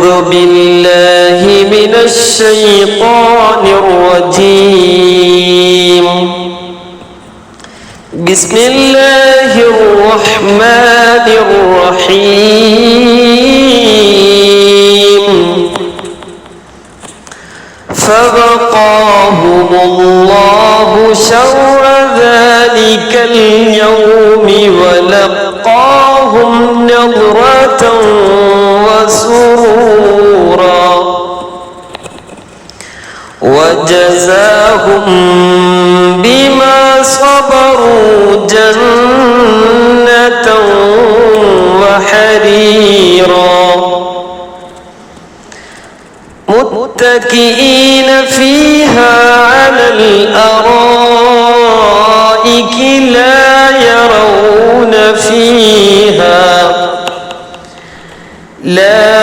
أعوذ بالله من الشيطان الرجيم. بسم الله الرحمن الرحيم. فبقاهم الله شر ذلك اليوم ولقاهم نظرة বিমা সবরু জন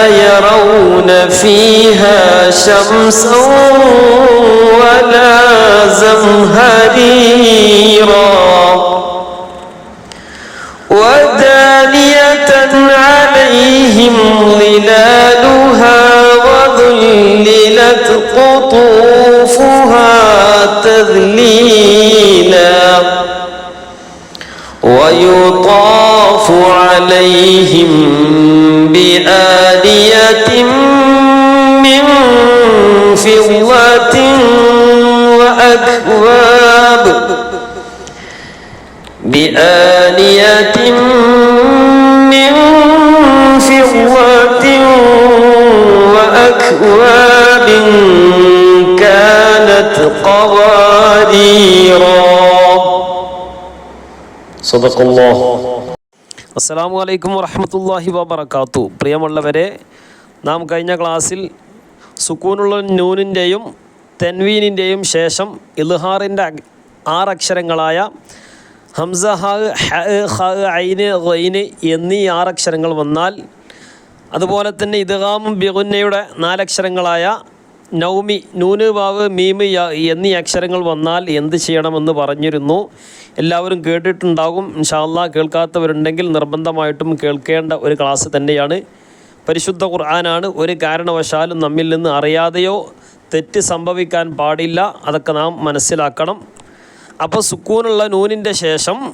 يرون فيها شمسا ولا زمهريرا. ودانية عليهم ظلالها وذللت قطوفها تذليلا. ويطاف عليهم بآلية من فضة وأكواب. بآلية من فضة وأكواب كانت قواريرا. صدق الله. അസ്സാം വലൈക്കും വറഹമത്തല്ലാഹി വബർക്കാത്തു പ്രിയമുള്ളവരെ നാം കഴിഞ്ഞ ക്ലാസ്സിൽ സുക്കൂനുള്ള നൂനിന്റെയും തെൻവീനിന്റെയും ശേഷം ഇൽഹാറിന്റെ ആറക്ഷരങ്ങളായ ഹംസ ഹ ഹ ഐന് ഗൈന് എന്നീ ആറക്ഷരങ്ങൾ വന്നാൽ അതുപോലെ തന്നെ ഇദ്ഗാമും ബിഗുന്നയുടെ നാലക്ഷരങ്ങളായ നൗമി നൂന് വാവ് മീമ് എന്നീ അക്ഷരങ്ങൾ വന്നാൽ എന്ത് ചെയ്യണമെന്ന് പറഞ്ഞിരുന്നു. എല്ലാവരും കേട്ടിട്ടുണ്ടാകും. ഇൻഷാല്ല കേൾക്കാത്തവരുണ്ടെങ്കിൽ നിർബന്ധമായിട്ടും കേൾക്കേണ്ട ഒരു ക്ലാസ് തന്നെയാണ്. പരിശുദ്ധ ഖുർആനാണ് ഒരു കാരണവശാലും നമ്മിൽ നിന്ന് അറിയാതെയോ തെറ്റ് സംഭവിക്കാൻ പാടില്ല. അതൊക്കെ നാം മനസ്സിലാക്കണം. അപ്പോൾ സുക്കൂനുള്ള നൂനിന്റെ ശേഷം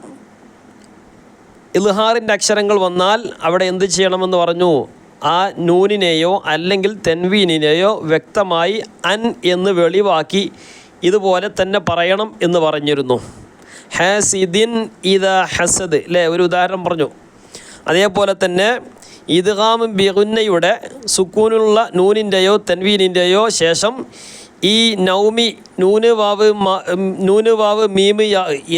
ഇൽഹാറിന്റെ അക്ഷരങ്ങൾ വന്നാൽ അവിടെ എന്ത് ചെയ്യണമെന്ന് പറഞ്ഞു? ആ നൂനിനെയോ അല്ലെങ്കിൽ തെൻവീനിനെയോ വ്യക്തമായി അൻ എന്ന് വെളിവാക്കി ഇതുപോലെ തന്നെ പറയണം എന്ന് പറഞ്ഞിരുന്നു. ഹാസിദിൻ ഇത ഹസദ് അല്ലേ ഒരു ഉദാഹരണം പറഞ്ഞു. അതേപോലെ തന്നെ ഇദ്ഗാം ബിഗുന്നയുടെ സുക്കൂനുള്ള നൂനിന്റെയോ തെൻവീനിന്റെയോ ശേഷം ഈ നൗമി നൂന് വാവ് നൂന് വാവ് മീമ്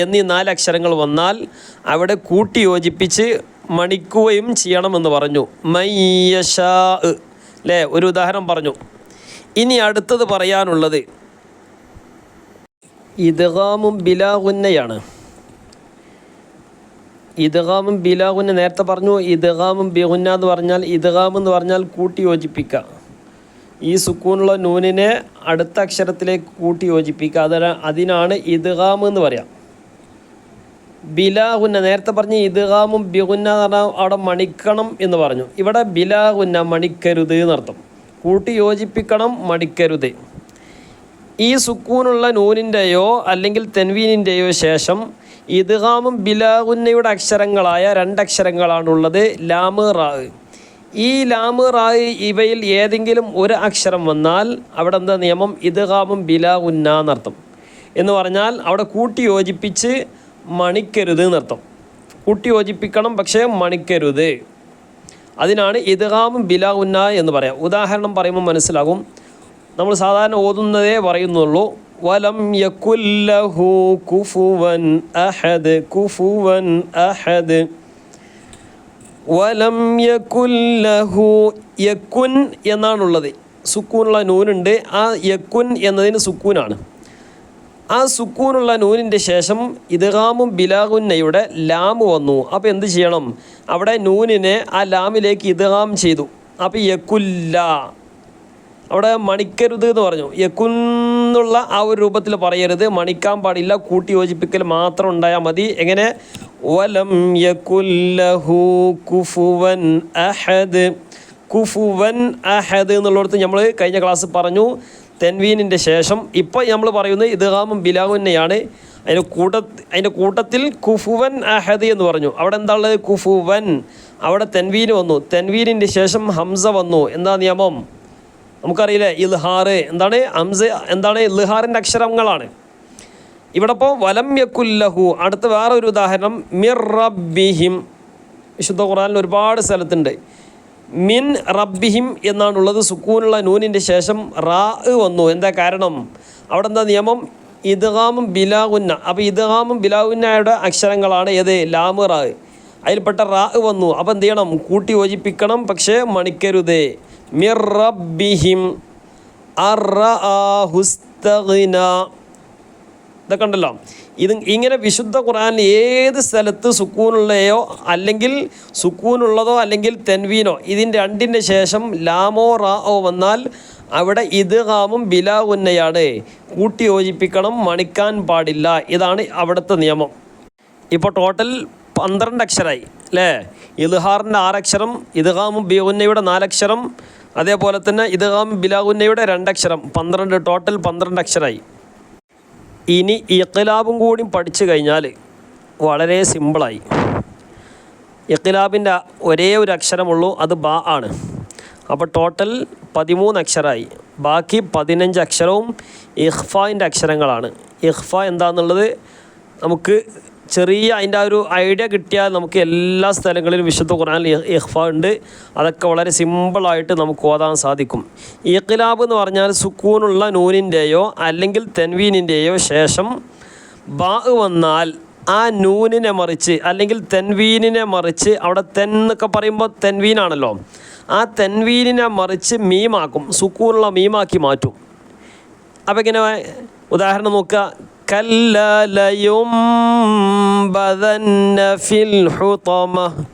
എന്നീ നാലക്ഷരങ്ങൾ വന്നാൽ അവിടെ കൂട്ടി യോജിപ്പിച്ച് മണിക്കുകയും ചെയ്യണമെന്ന് പറഞ്ഞു. മയ്യഷാ അല്ലേ ഒരു ഉദാഹരണം പറഞ്ഞു. ഇനി അടുത്തത് പറയാനുള്ളത്. ഇദ്ഗാമും ബിലാഹുന്നയാണ് ഇദ്ഗാമും ബിലാഹുന്ന നേരത്തെ പറഞ്ഞു ഇദ്ഗാമും ബിഹുന്ന എന്ന് പറഞ്ഞാൽ ഇദ്ഗാം എന്ന് പറഞ്ഞാൽ കൂട്ടി യോജിപ്പിക്കുക ഈ സുക്കൂണുള്ള നൂനിനെ അടുത്ത അക്ഷരത്തിലേക്ക് കൂട്ടി യോജിപ്പിക്കുക അതിന അതിനാണ് ഇദ്ഗാം പറയാം. ബിലാഗുന്ന നേരത്തെ പറഞ്ഞ ഇദ്ഗാമും ബിഹുന്ന എന്ന് പറഞ്ഞാൽ അവിടെ മണിക്കണം എന്ന് പറഞ്ഞു. ഇവിടെ ബിലാഹുന്ന മണിക്കരുത് എന്നർത്ഥം. കൂട്ടി യോജിപ്പിക്കണം മടിക്കരുത് ഈ സുക്കൂനുള്ള നൂനിന്റെയോ അല്ലെങ്കിൽ തെൻവീനിന്റെയോ ശേഷം ഇദ്ഗാമും ബിലാഹുന്നയുടെ അക്ഷരങ്ങളായ രണ്ടക്ഷരങ്ങളാണുള്ളത് ലാമ് റാഹ് ഈ ലാമ് റായ് ഇവയിൽ ഏതെങ്കിലും ഒരു അക്ഷരം വന്നാൽ അവിടെ എന്താ നിയമം? ഇദ്ഗാമും ബിലാഹുന്ന എന്നർത്ഥം. എന്ന് പറഞ്ഞാൽ അവിടെ കൂട്ടി യോജിപ്പിച്ച് മണിക്കരുത് എന്നർത്ഥം. കൂട്ടി യോജിപ്പിക്കണം പക്ഷേ മണിക്കരുത്. അതിനാണ് ഇദ്ഗാമും ഉന്ന എന്ന് പറയാം. ഉദാഹരണം പറയുമ്പോൾ മനസ്സിലാകും. നമ്മൾ സാധാരണ ഓതുന്നതേ പറയുന്നുള്ളൂ. വലം യക്കുല്ലഹു കുഫുവൻ അഹദ് കുഫുവൻ അഹദ്. വലം യക്കുല്ലഹു യക്കുൻ എന്നാണുള്ളത്. സുക്കൂനുള്ള നൂനുണ്ട് ആ യക്കുൻ എന്നതിന് സുക്കൂനാണ്. ആ സുക്കൂനുള്ള നൂനിന്റെ ശേഷം ഇദ്ഗാമും ബിലാഗുന്നയുടെ ലാമ് വന്നു. അപ്പോൾ എന്ത് ചെയ്യണം? അവിടെ നൂനിനെ ആ ലാമിലേക്ക് ഇദ്ഗാം ചെയ്തു. അപ്പോൾ യക്കുല്ല അവിടെ മണിക്കരുത് എന്ന് പറഞ്ഞു. യക്കുന്നുള്ള ആ ഒരു രൂപത്തിൽ പറയരുത്. മണിക്കാൻ പാടില്ല. കൂട്ടി യോജിപ്പിക്കൽ മാത്രം ഉണ്ടായാൽ മതി. എങ്ങനെ? വലം യക്കുല്ലഹു കുഫുവൻ അഹദ്. കുഫുവൻ അഹദ് എന്നുള്ളിടത്ത് നമ്മൾ കഴിഞ്ഞ ക്ലാസ് പറഞ്ഞു. തെൻവീനിന്റെ ശേഷം ഇപ്പോൾ നമ്മൾ പറയുന്നത് ഇദ്ഗാമും ബിലാവുന്നെയാണ് അതിന്റെ കൂട്ട അതിന്റെ കൂട്ടത്തിൽ കുഫുവൻ അഹദ് എന്ന് പറഞ്ഞു. അവിടെ എന്താ ഉള്ളത്? കുഫുവൻ. അവിടെ തെൻവീൻ വന്നു. തെൻവീനിന്റെ ശേഷം ഹംസ വന്നു. എന്താ നിയമം? നമുക്കറിയില്ലേ? ഇൽഹാർ എന്താണ്? ഹംസ എന്താണ്? ഇൽഹാറിന്റെ അക്ഷരങ്ങളാണ്. ഇവിടെ ഇപ്പോൾ വലം യക്കുല്ലഹു അടുത്ത വേറെ ഒരു ഉദാഹരണം. മിർ റബ്ബിഹിം. വിശുദ്ധ ഖുറാനിൽ ഒരുപാട് സ്ഥലത്തുണ്ട്. മിൻ റബ്ബിഹിം എന്നാണുള്ളത്. സുക്കൂനുള്ള നൂനിന്റെ ശേഷം റാ വന്നു. എന്താ കാരണം? അവിടെ എന്താ നിയമം? ഇദ്ഗാമും ബിലാഗുന്ന അപ്പോൾ ഇദ്ഗാമും ബിലാഗുന്നയുടെ അക്ഷരങ്ങളാണ് ഏത്? ലാമ് റാ. അതിൽപ്പെട്ട റാ വന്നു. അപ്പോൾ എന്ത് ചെയ്യണം? കൂട്ടി യോജിപ്പിക്കണം. പക്ഷേ മണിക്കരുത്. മിർ റബ്ബിഹിം അർഹുസ്തഗ്ന ഇതൊക്കെ ഉണ്ടല്ലോ. ഇത് ഇങ്ങനെ വിശുദ്ധ ഖുറാനിൽ ഏത് സ്ഥലത്ത് സുക്കൂനുള്ളയോ അല്ലെങ്കിൽ സുക്കൂനുള്ളതോ അല്ലെങ്കിൽ തെൻവീനോ ഇതിന്റെ രണ്ടിന്റെ ശേഷം ലാമോ റാഓ വന്നാൽ അവിടെ ഇത് ഹാമും ബിലാ ഉന്നയാണ് കൂട്ടി യോജിപ്പിക്കണം മണിക്കാൻ പാടില്ല. ഇതാണ് അവിടുത്തെ നിയമം. ഇപ്പോൾ ടോട്ടൽ പന്ത്രണ്ട് അക്ഷരമായി അല്ലേ? ഇദ്ഹാറിന്റെ ആറക്ഷരം ഇദ്ഹാമും ബിയുന്നയുടെ നാലക്ഷരം അതേപോലെ തന്നെ ഇദ്ഹാം ബിലാഗുന്നയുടെ രണ്ടക്ഷരം. പന്ത്രണ്ട് ടോട്ടൽ പന്ത്രണ്ട് അക്ഷരമായി ഇനി ഇഖ്ലാബും കൂടി പഠിച്ചു കഴിഞ്ഞാൽ വളരെ സിമ്പിളായി. ഇഖ്ലാബിന്റെ ഒരേ ഒരു അക്ഷരമുള്ളൂ അത് ബാ ആണ്. അപ്പോൾ ടോട്ടൽ പതിമൂന്ന് അക്ഷരമായി ബാക്കി പതിനഞ്ച് അക്ഷരവും ഇഹ്ഫായിന്റെ അക്ഷരങ്ങളാണ്. ഇഹ്ഫ എന്താണെന്നുള്ളത് നമുക്ക് ചെറിയ അതിന്റെ ആ ഒരു ഐഡിയ കിട്ടിയാൽ നമുക്ക് എല്ലാ സ്ഥലങ്ങളിലും വിശുദ്ധ ഖുർആനിൽ ഇഹ്ഫ ഉണ്ട്. അതൊക്കെ വളരെ സിമ്പിളായിട്ട് നമുക്ക് ഓതാൻ സാധിക്കും. ഇഖ്ലാബ് എന്ന് പറഞ്ഞാൽ സുക്കൂനുള്ള നൂനിന്റെയോ അല്ലെങ്കിൽ തെൻവീനിന്റെയോ ശേഷം ബാ വന്നാൽ ആ നൂനിനെ മറിച്ച് അല്ലെങ്കിൽ തെൻവീനിനെ മറിച്ച് അവിടെ തെൻ എന്നൊക്കെ പറയുമ്പോൾ തെൻവീനാണല്ലോ. ആ തെൻവീനിനെ മറിച്ച് മീമാക്കും. സുക്കൂനുള്ള മീമാക്കി മാറ്റും. അപ്പം ഇങ്ങനെ ഉദാഹരണം നോക്കുക. കല്ലലയും ഫിൽ ഹുതമ الحطمة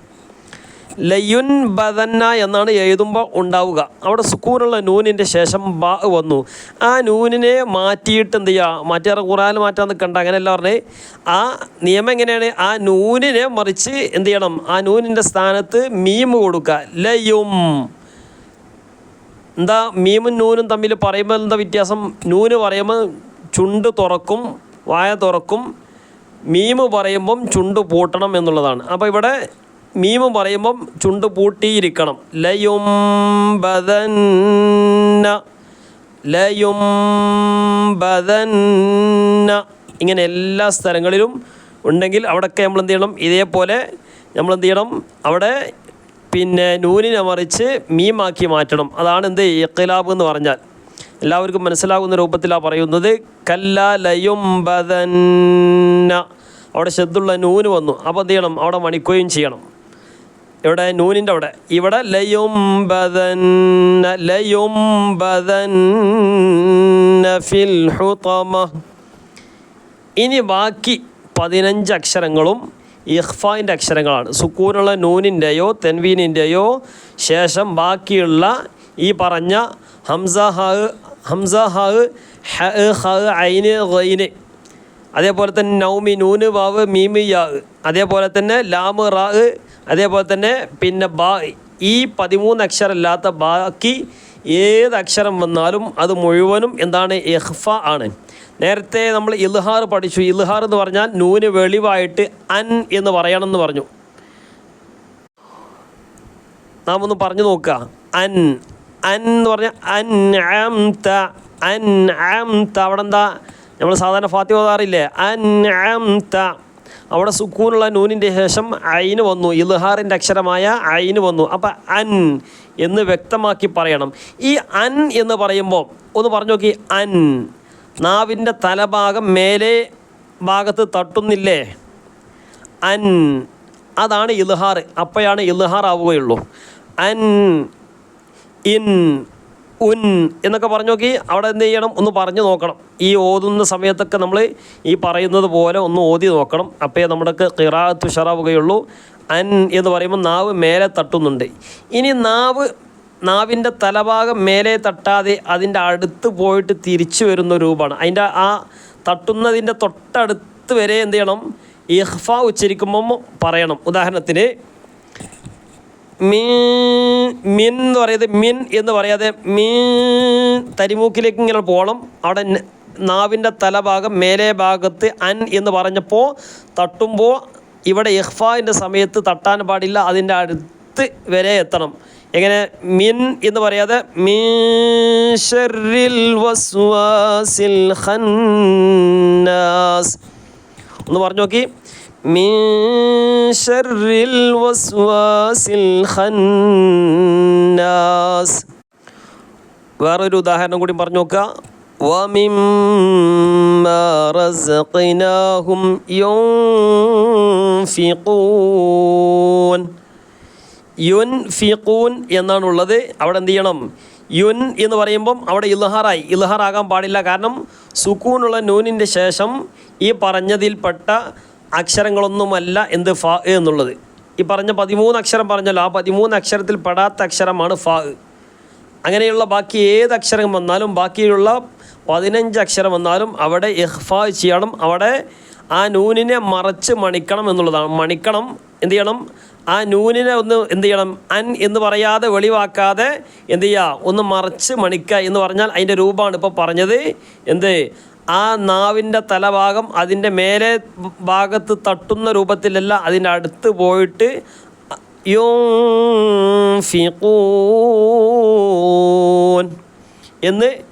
ലയുൻബദന്ന എന്നാണ് എഴുതുമ്പോൾ ഉണ്ടാവുക. അവിടെ സുക്കൂനുള്ള നൂനിന്റെ ശേഷം ബ വന്നു. ആ നൂനിനെ മാറ്റിയിട്ട് എന്ത് ചെയ്യുക? മാറ്റിയാറ് ഖുറാൻ മാറ്റാൻ നിൽക്കണ്ട അങ്ങനെയല്ല പറഞ്ഞേ. ആ നിയമം എങ്ങനെയാണ്? ആ നൂനിനെ മറിച്ച് എന്ത് ചെയ്യണം? ആ നൂനിന്റെ സ്ഥാനത്ത് മീം കൊടുക്കുക. ലയും. എന്താ? മീമും നൂനും തമ്മിൽ പറയുമ്പോൾ എന്താ വ്യത്യാസം? നൂന് പറയുമ്പോൾ ചുണ്ട് തുറക്കും വായ തുറക്കും മീമ് പറയുമ്പം ചുണ്ട് പൂട്ടണം എന്നുള്ളതാണ്. അപ്പോൾ ഇവിടെ മീമ് പറയുമ്പം ചുണ്ട് പൂട്ടിയിരിക്കണം. ലയും ബദന്ന ലയും ബദന്ന ഇങ്ങനെ എല്ലാ സ്ഥലങ്ങളിലും ഉണ്ടെങ്കിൽ അവിടെയൊക്കെ നമ്മൾ എന്ത് ചെയ്യണം? ഇതേപോലെ നമ്മൾ എന്ത് ചെയ്യണം? അവിടെ പിന്നെ നൂനിനെ മറിച്ച് മീമാക്കി മാറ്റണം. അതാണ് എന്ത്? ഇഖ്ലാബ് എന്ന് പറഞ്ഞാൽ. എല്ലാവർക്കും മനസ്സിലാകുന്ന രൂപത്തിലാണ് പറയുന്നത്. കല്ലലയും ബദന്ന അവിടെ ശബ്ദുള്ള നൂന് വന്നു. അപ്പോൾ എന്ത് ചെയ്യണം? അവിടെ മണിക്കുകയും ചെയ്യണം. ഇവിടെ നൂനിന്റെ അവിടെ. ഇവിടെ ലയും ബദൻ ഫിൽ ഹുതമ. ഇനി ബാക്കി പതിനഞ്ച് അക്ഷരങ്ങളും ഇഹ്ഫാന്റെ അക്ഷരങ്ങളാണ്. സുക്കൂനുള്ള നൂനിന്റെയോ തെൻവീനിന്റെയോ ശേഷം ബാക്കിയുള്ള ഈ പറഞ്ഞ ഹംസ ഹ ഹംസ ഹ ഹ ഹ ഐന് റൈന് അതേപോലെ തന്നെ നൗമി നൂന് വാവ് മീമി യാ. അതേപോലെ തന്നെ ലാമ് റാ. അതേപോലെ തന്നെ പിന്നെ ബാ ഈ പതിമൂന്ന് അക്ഷരമില്ലാത്ത ബാക്കി ഏത് അക്ഷരം വന്നാലും അത് മുഴുവനും എന്താണ് എഹ്ഫ ആണ്. നേരത്തെ നമ്മൾ ഇൽഹാർ പഠിച്ചു. ഇൽഹാർ എന്ന് പറഞ്ഞാൽ നൂന് വെളിവായിട്ട് അൻ എന്ന് പറയണം എന്ന് പറഞ്ഞു. നാം ഒന്ന് പറഞ്ഞു നോക്കുക. അൻ അൻ എന്ന് പറഞ്ഞാൽ അൻ ആം ത അൻ ത അവിടെ എന്താ? നമ്മൾ സാധാരണ ഫാത്തി ഓതാറില്ലേ? അൻ ആം ത അവിടെ സുക്കൂനുള്ള നൂനിന്റെ ശേഷം അയിന് വന്നു. ഇൽഹാറിന്റെ അക്ഷരമായ അയിന് വന്നു. അപ്പം അൻ എന്ന് വ്യക്തമാക്കി പറയണം. ഈ അൻ എന്ന് പറയുമ്പോൾ ഒന്ന് പറഞ്ഞു നോക്കി. അൻ. നാവിന്റെ തലഭാഗം മേലെ ഭാഗത്ത് തട്ടുന്നില്ലേ? അൻ. അതാണ് ഇൽഹാർ. അപ്പോഴാണ് ഇൽഹാർ ആവുകയുള്ളൂ. അൻ ഇൻ ഉൻ എന്നൊക്കെ പറഞ്ഞു നോക്കി. അവിടെ എന്ത് ചെയ്യണം? ഒന്ന് പറഞ്ഞു നോക്കണം. ഈ ഓതുന്ന സമയത്തൊക്കെ നമ്മൾ ഈ പറയുന്നത് പോലെ ഒന്ന് ഓതി നോക്കണം. അപ്പേ നമ്മുടെ കിറാത്ത് ഉഷറാവുകയുള്ളൂ. അൻ എന്ന് പറയുമ്പോൾ നാവ് മേലെ തട്ടുന്നുണ്ട്. ഇനി നാവ് നാവിന്റെ തലഭാഗം മേലെ തട്ടാതെ അതിന്റെ അടുത്ത് പോയിട്ട് തിരിച്ചു വരുന്ന രൂപമാണ്. അതിന്റെ ആ തട്ടുന്നതിന്റെ തൊട്ടടുത്ത് വരെ എന്ത് ചെയ്യണം? ഇഹ്ഫ ഉച്ചരിക്കുമ്പം പറയണം. ഉദാഹരണത്തിന് മീ മിൻ എന്ന് പറയാതെ മിൻ എന്ന് പറയാതെ മീൻ തരിമൂക്കിലേക്ക് ഇങ്ങനെ പോകണം. അവിടെ നാവിന്റെ തലഭാഗം മേലെ ഭാഗത്ത് അൻ എന്ന് പറഞ്ഞപ്പോൾ തട്ടുമ്പോൾ ഇവിടെ ഇഹ്ഫാന്റെ സമയത്ത് തട്ടാൻ പാടില്ല അതിന്റെ അടുത്ത് വരെ എത്തണം. എങ്ങനെ? മിൻ എന്ന് പറയാതെ മീഷറിൽ വസ്വാസിൽ ഖന്നാസ്. ഒന്ന് പറഞ്ഞു നോക്കി. من شر الوسواس الخناس വേറൊരു ഉദാഹരണം കൂടി പറഞ്ഞു നോക്കുക. ومما رزقناهم ينفقون യുൻഫിഖൂൻ എന്നാണുള്ളത്. അവിടെ എന്ത് ചെയ്യണം? യുൻ എന്ന് പറയുമ്പം അവിടെ ഇൽഹാറായി. ഇൽഹാറാകാൻ പാടില്ല. കാരണം സുക്കൂനുള്ള നൂനിന്റെ ശേഷം ഈ പറഞ്ഞതിൽപ്പെട്ട അക്ഷരങ്ങളൊന്നുമല്ല എന്ത് ഫ എന്നുള്ളത്. ഈ പറഞ്ഞ പതിമൂന്ന് അക്ഷരം പറഞ്ഞല്ലോ ആ പതിമൂന്ന് അക്ഷരത്തിൽ പെടാത്ത അക്ഷരമാണ് ഫ അങ്ങനെയുള്ള ബാക്കി ഏത് അക്ഷരം വന്നാലും ബാക്കിയുള്ള പതിനഞ്ച് അക്ഷരം വന്നാലും അവിടെ ഇഹ്ഫ ചെയ്യണം. അവിടെ ആ നൂനിനെ മറച്ച് മണിക്കണം എന്നുള്ളതാണ്. മണിക്കണം എന്ത് ചെയ്യണം? ആ നൂനിനെ ഒന്ന് എന്ത് ചെയ്യണം? അൻ എന്ന് പറയാതെ വെളിവാക്കാതെ എന്ത് ചെയ്യുക? ഒന്ന് മറച്ച് മണിക്കുക എന്ന് പറഞ്ഞാൽ അതിന്റെ രൂപമാണ് ഇപ്പോൾ പറഞ്ഞത്. എന്ത്? ആ നാവിന്റെ തലഭാഗം അതിന്റെ മേലെ ഭാഗത്ത് തട്ടുന്ന രൂപത്തിലല്ല അതിന്റെ അടുത്ത് പോയിട്ട് യുംഫിഖൂൻ എന്ന്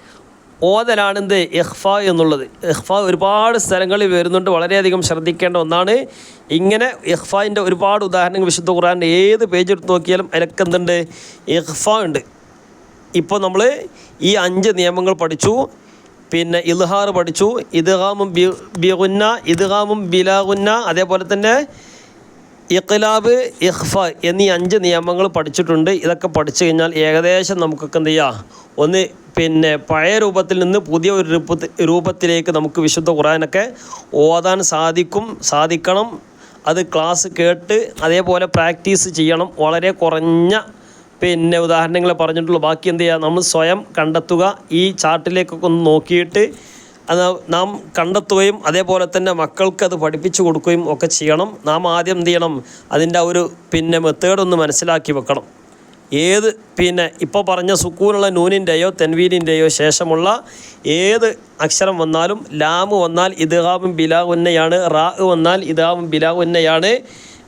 ഓതലാണ് എന്ത് ഇഹ്ഫ എന്നുള്ളത്. ഇഹ്ഫ ഒരുപാട് സ്ഥലങ്ങളിൽ വരുന്നുണ്ട്. വളരെയധികം ശ്രദ്ധിക്കേണ്ട ഒന്നാണ്. ഇങ്ങനെ ഇഹ്ഫാന്റെ ഒരുപാട് ഉദാഹരണങ്ങൾ വിശുദ്ധ ഖുറാന്റെ ഏത് പേജ് എടുത്ത് നോക്കിയാലും അതിലൊക്കെ എന്തുണ്ട്? ഇഹ്ഫ ഉണ്ട്. ഇപ്പോൾ നമ്മൾ ഈ അഞ്ച് നിയമങ്ങൾ പഠിച്ചു. പിന്നെ ഇൽഹാർ പഠിച്ചു. ഇദ്ഗാമും ബി ബിഗുന്ന ഇദ്ഗാമും ബിലാഗുന്ന അതേപോലെ തന്നെ ഇഖ്ലാബ് ഇഖ്ഫ എന്നീ അഞ്ച് നിയമങ്ങൾ പഠിച്ചിട്ടുണ്ട്. ഇതൊക്കെ പഠിച്ചു കഴിഞ്ഞാൽ ഏകദേശം നമുക്കൊക്കെ എന്ത് ചെയ്യാം? ഒന്ന് പിന്നെ പഴയ രൂപത്തിൽ നിന്ന് പുതിയ ഒരു രൂപത്തി രൂപത്തിലേക്ക് നമുക്ക് വിശുദ്ധ ഖുറാനൊക്കെ ഓതാൻ സാധിക്കും സാധിക്കണം. അത് ക്ലാസ് കേട്ട് അതേപോലെ പ്രാക്ടീസ് ചെയ്യണം. വളരെ കുറഞ്ഞ പിന്നെ ഉദാഹരണങ്ങൾ പറഞ്ഞിട്ടുള്ളൂ. ബാക്കി എന്ത് ചെയ്യുക നമ്മൾ സ്വയം കണ്ടെത്തുക. ഈ ചാർട്ടിലേക്കൊക്കെ ഒന്ന് നോക്കിയിട്ട് അത് നാം കണ്ടെത്തുകയും അതേപോലെ തന്നെ മക്കൾക്ക് അത് പഠിപ്പിച്ചു കൊടുക്കുകയും ഒക്കെ ചെയ്യണം. നാം ആദ്യം എന്ത് ചെയ്യണം? അതിന്റെ ഒരു പിന്നെ മെത്തേഡ് ഒന്ന് മനസ്സിലാക്കി വെക്കണം. ഏത് പിന്നെ ഇപ്പോൾ പറഞ്ഞ സുക്കൂനുള്ള നൂനിന്റെയോ തെൻവീനിന്റെയോ ശേഷമുള്ള ഏത് അക്ഷരം വന്നാലും ലാമ് വന്നാൽ ഇദ്ഹാബും ബിലാവുന്നയാണ് റാ വന്നാൽ ഇദ്ഹാബും ബിലാവുന്നയാണ്. ഏ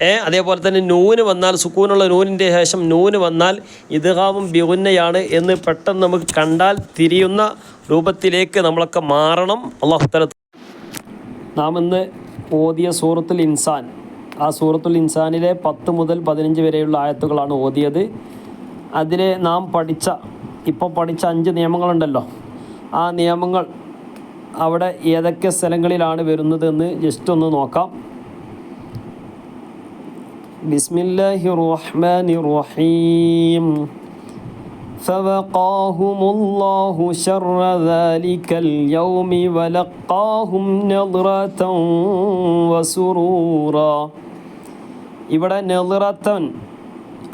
അതേപോലെ തന്നെ നൂന് വന്നാൽ സുക്കൂനുള്ള നൂനിന്റെ ശേഷം നൂന് വന്നാൽ ഇദ്ഹാമും ബിഗുന്നയാണ് എന്ന് പെട്ടെന്ന് നമുക്ക് കണ്ടാൽ തിരിയുന്ന രൂപത്തിലേക്ക് നമ്മളൊക്കെ മാറണം. അള്ളാഹു തല നാം ഇന്ന് ഓതിയ സൂറത്തുൽ ഇൻസാൻ. ആ സൂറത്തുൽ ഇൻസാനിലെ പത്ത് മുതൽ പതിനഞ്ച് വരെയുള്ള ആയത്തുകളാണ് ഓതിയത്. അതിലെ നാം പഠിച്ച ഇപ്പോൾ പഠിച്ച അഞ്ച് നിയമങ്ങളുണ്ടല്ലോ. ആ നിയമങ്ങൾ അവിടെ ഏതൊക്കെ സ്ഥലങ്ങളിലാണ് വരുന്നതെന്ന് ജസ്റ്റ് ഒന്ന് നോക്കാം. ബിസ്മില്ലാഹി റഹ്മാൻ റഹീം فوقاهم الله شر ذلك اليوم ولقاهم نظرة وسرورا ഇവിടെ നെളിറത്തൻ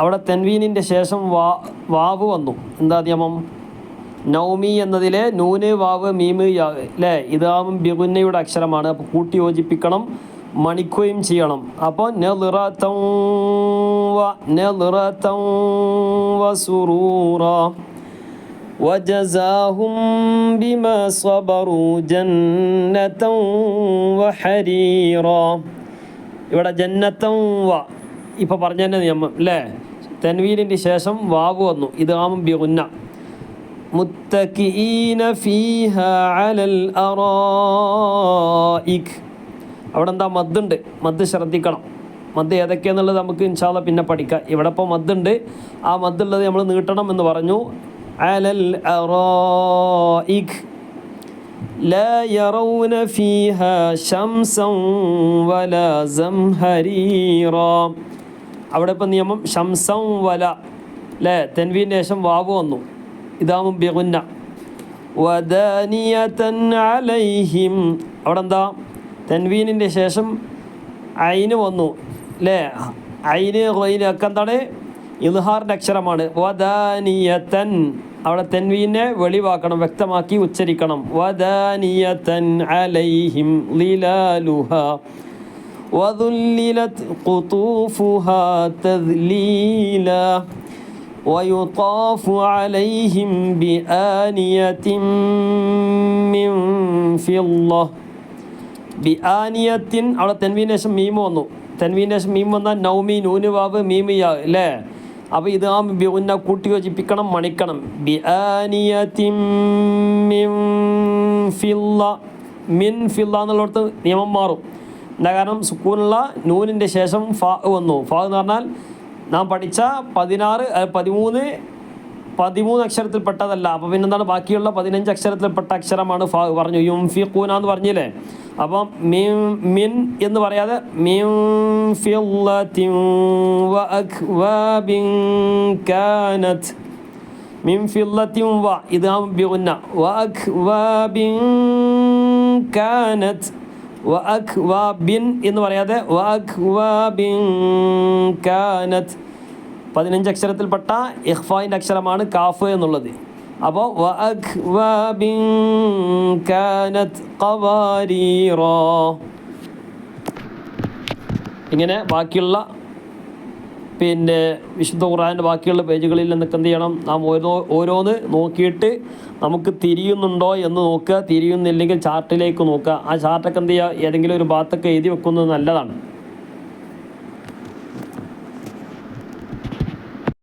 അവിടെ തെൻവീനിൻ്റെ ശേഷം വാ വാവ് വന്നു എന്താ നിയമം നൗമി എന്നതിലെ നൂന് വാവ് മീമ് യാ അല്ലേ ഇതാവും ബിഗുന്നയുടെ അക്ഷരമാണ് അപ്പോൾ കൂട്ടി യോജിപ്പിക്കണം മണിക്കുകയും ചെയ്യണം അപ്പോൾ നെളിറത്തം വ നെളിറത്തം വസുറൂറ وجزاهم بما صبروا جنة وحريرا ഇവിടെ ജന്നത്തം വ ഇപ്പോൾ പറഞ്ഞതിൻ്റെ നിയമം അല്ലേ തൻവീനിൻ്റെ ശേഷം വാവ് വന്നു ഇത് ആമും ബിഗുന്ന മുത്തഖീന ഫീഹ അലൽ അറായിക് അവിടെ എന്താ മദ്ദുണ്ട് മദ് ശ്രദ്ധിക്കണം മദ് ഏതൊക്കെയാന്നുള്ളത് നമുക്ക് ഇൻഷാല്ല പിന്നെ പഠിക്കാം ഇവിടെ ഇപ്പോൾ മദ്ദുണ്ട് ആ മദ്ദുള്ളത് നമ്മൾ നീട്ടണം എന്ന് പറഞ്ഞു അലൽ അറായിക് لا يرون فيها شمسا ولا زمهريرا അവിടെ ഇപ്പം നിയമം ഷംസം വല അല്ലേ തെൻവീൻ്റെ ശേഷം വാവ് വന്നു ഇതാവും ബിഗുന്ന വദാനിയതൻ അലൈഹിം അവിടെ എന്താ തെൻവീനിൻ്റെ ശേഷം ഐന് വന്നു അല്ലേ ഐന് റൊയിന് ഒക്കെ എന്താണ് ഇൽഹാറിൻ്റെ അക്ഷരമാണ് വദാനിയതൻ അവിടെ തെൻവീനെ വെളിവാക്കണം വ്യക്തമാക്കി ഉച്ചരിക്കണം വദാനിയതൻ അലൈഹിം ലിലാലുഹ وذللت قطوفها تذليلا ويطاف عليهم بآنية من فضة ബിആനിയത്തിൻ അവിടെ തെൻവീന് ശേഷം മീമ് വന്നു. തെൻവീന് ശേഷം മീം വന്നാൽ നൗമി നൂന് വാവ് അല്ലേ അപ്പോൾ ഇത് ആ ബിഉന്ന കൂട്ടി യോജിപ്പിക്കണം മണിക്കണം. ബിആനിയത്തിൻ മിൻ ഫില്ല മിൻ ഫില്ല എന്നുള്ളിടത്ത് നിയമം മാറും. എന്താ കാരണം? സുക്കൂനുള്ള നൂനിന്റെ ശേഷം ഫാ വന്നു. ഫാ എന്ന് പറഞ്ഞാൽ നാം പഠിച്ച പതിനാറ് പതിമൂന്ന് പതിമൂന്ന് അക്ഷരത്തിൽ പെട്ടതല്ല അപ്പോൾ പിന്നെന്താണ്? ബാക്കിയുള്ള പതിനഞ്ച് അക്ഷരത്തിൽ പെട്ട അക്ഷരമാണ് ഫാ. പറഞ്ഞു യും ഫി കൂന എന്ന് പറഞ്ഞില്ലേ? അപ്പം മീം മിൻ എന്ന് പറയാതെ മീം കാനത്ത് വ ഇത് ബിഉന്ന വ അക്വാബിൻ എന്ന് പറയാതെ വ പതിനഞ്ച് അക്ഷരത്തിൽപ്പെട്ട ഇഹ്ഫായിന്റെ അക്ഷരമാണ് കാഫ് എന്നുള്ളത്. അപ്പോൾ ഇങ്ങനെ ബാക്കിയുള്ള പിന്നെ വിശുദ്ധ ഖുറാന്റെ ബാക്കിയുള്ള പേജുകളിൽ നിന്നൊക്കെ എന്ത് ചെയ്യണം? നാം ഓരോ ഓരോന്ന് നോക്കിയിട്ട് നമുക്ക് തിരിയുന്നുണ്ടോ എന്ന് നോക്കുക. തിരിയുന്നില്ലെങ്കിൽ ചാർട്ടിലേക്ക് നോക്കുക. ആ ചാർട്ടൊക്കെ എന്ത് ചെയ്യുക? ഏതെങ്കിലും ഒരു ഭാഗത്തൊക്കെ എഴുതി വെക്കുന്നത് നല്ലതാണ്.